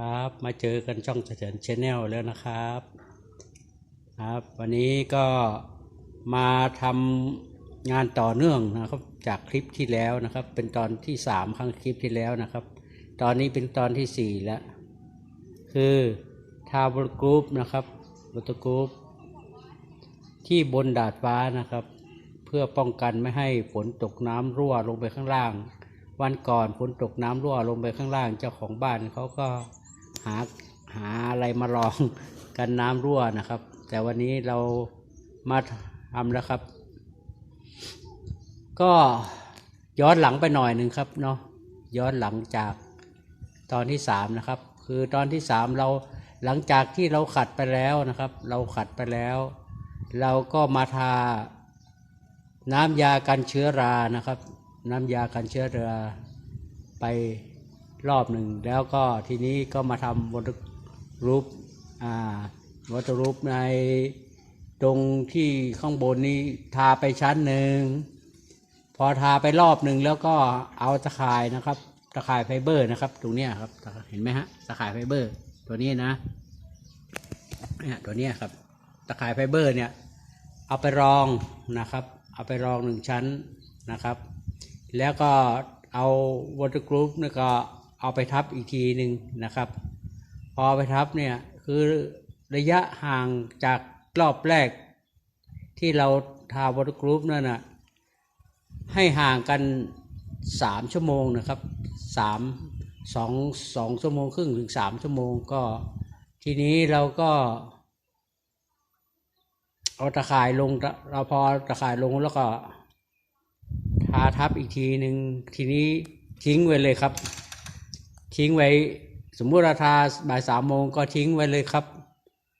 ครับมาเจอกันช่องเสถียรชแนลแล้วนะครับครับ วันนี้ก็มาทำงานต่อเนื่องนะครับจากคลิปที่แล้วนะครับ เป็นตอนที่สามครั้งคลิปที่แล้วนะครับ ตอนนี้เป็นตอนที่สี่แล้ว คือทาบนกรุ๊ปนะครับบนกรุ๊ปที่บนดาดฟ้านะครับ เพื่อป้องกันไม่ให้ฝนตกน้ำรั่วลงไปข้างล่างวันก่อนฝนตกน้ำรั่วลงไปข้างล่างเจ้าของบ้านเขาก็ หาหาอะไรมารองกันน้ำรั่วนะครับ แต่วันนี้เรามาทำแล้วครับ ก็ย้อนหลังไปหน่อยหนึ่งครับเนาะย้อนหลังจากตอนที่สามนะครับ คือตอนที่สามเราหลังจากที่เราขัดไปแล้วนะครับ เราขัดไปแล้ว เราก็มาทาน้ำยากันเชื้อรานะครับ น้ำยากันเชื้อราไป รอบหนึ่ง แล้วก็ทีนี้ก็มาทำวอเตรูปวอเตรูปในตรงที่ข้างบนนี้ทาไปชั้นหนึ่ง พอทาไปรอบหนึ่งแล้วก็เอาตะข่ายนะครับ ตะข่ายไฟเบอร์นะครับ ตรงเนี้ยครับเห็นไหมฮะตะข่ายไฟเบอร์ ตัวนี้นะเนี่ยตัวเนี้ยครับ ตะข่ายไฟเบอร์เนี่ยเอาไปรองนะครับ เอาไปรองหนึ่งชั้นนะครับ แล้วก็เอาวอเตอร์กรุ๊ปนี่ก็ เอาไปทับอีกทีหนึ่งนะครับ พอไปทับเนี่ยคือระยะห่างจากรอบแรก ที่เราทาวอตอร์กรุ๊ปนั่นนะให้ห่างกันสามชั่วโมงนะครับสามสองสองชั่วโมงครึ่งถึงสามชั่วโมงก็ทีนี้เราก็เอาตะข่ายลงเราพอตะข่ายลงแล้วก็ทาทับอีกทีหนึ่งทีนี้ทิ้งไว้เลยครับ ทิ้งไว้ สมมุติเราทาบ่ายสามโมงก็ทิ้งไว้เลยครับ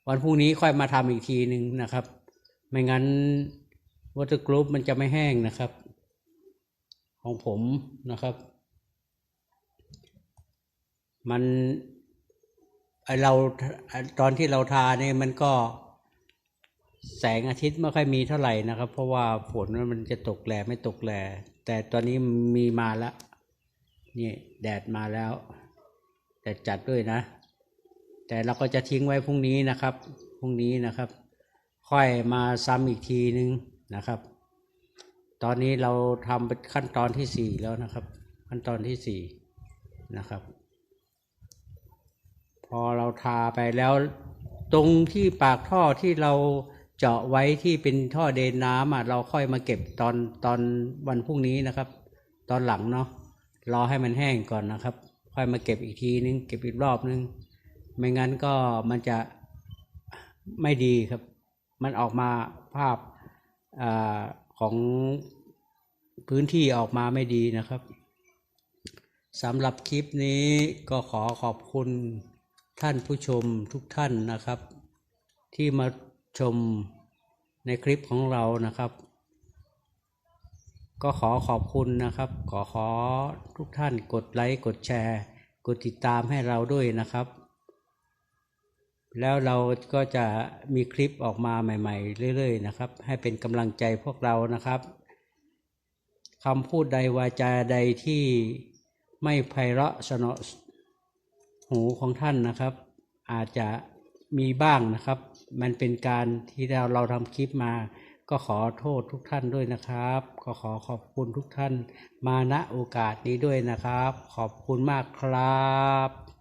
วันพรุ่งนี้ค่อยมาทำอีกทีหนึ่งนะครับ ไม่งั้นวอเตอร์กรุ๊ปมันจะไม่แห้งนะครับ ของผมนะครับ มันไอเราตอนที่เราทาเนี่ยมันก็แสงอาทิตย์ไม่ค่อยมีเท่าไหร่นะครับ เพราะว่าฝนมันจะตกแหล่ไม่ตกแหล่แต่ตอนนี้มีมาแล้วนี่แดดมาแล้ว แต่จัดด้วยนะ แต่เราก็จะทิ้งไว้พรุ่งนี้นะครับพรุ่งนี้นะครับ ค่อยมาซ้ำอีกทีนึงนะครับ ตอนนี้เราทำเป็นขั้นตอนที่สี่แล้วนะครับ ขั้นตอนที่สี่นะครับ พอเราทาไปแล้วตรงที่ปากท่อที่เราเจาะไว้ที่เป็นท่อเดินน้ำอะเราค่อยมาเก็บตอนตอนวันพรุ่งนี้นะครับ ตอนหลังเนาะรอให้มันแห้งก่อนนะครับ ค่อยมาเก็บอีกทีนึงเก็บอีกรอบนึง ไม่งั้นก็มันจะไม่ดีครับ มันออกมาภาพอาของพื้นที่ออกมาไม่ดีนะครับสำหรับคลิปนี้ก็ขอขอบคุณท่านผู้ชมทุกท่านนะครับ ที่มาชมในคลิปของเรานะครับ ก็ขอขอบคุณนะครับ ขอขอทุกท่านกดไลค์กดแชร์ กดติดตามให้เราด้วยนะครับ แล้วเราก็จะมีคลิปออกมาใหม่ ๆ เรื่อย ๆ นะครับ ให้เป็นกำลังใจพวกเรานะครับคำพูดใดวาจาใดที่ไม่ไพเราะสนอหูของท่านนะครับ อาจจะมีบ้างนะครับ มันเป็นการที่เราเราทำคลิปมา ก็ขอโทษทุกท่านด้วยนะครับ ก็ขอขอบคุณทุกท่านมาณโอกาสนี้ด้วยนะครับ ขอบคุณมากครับ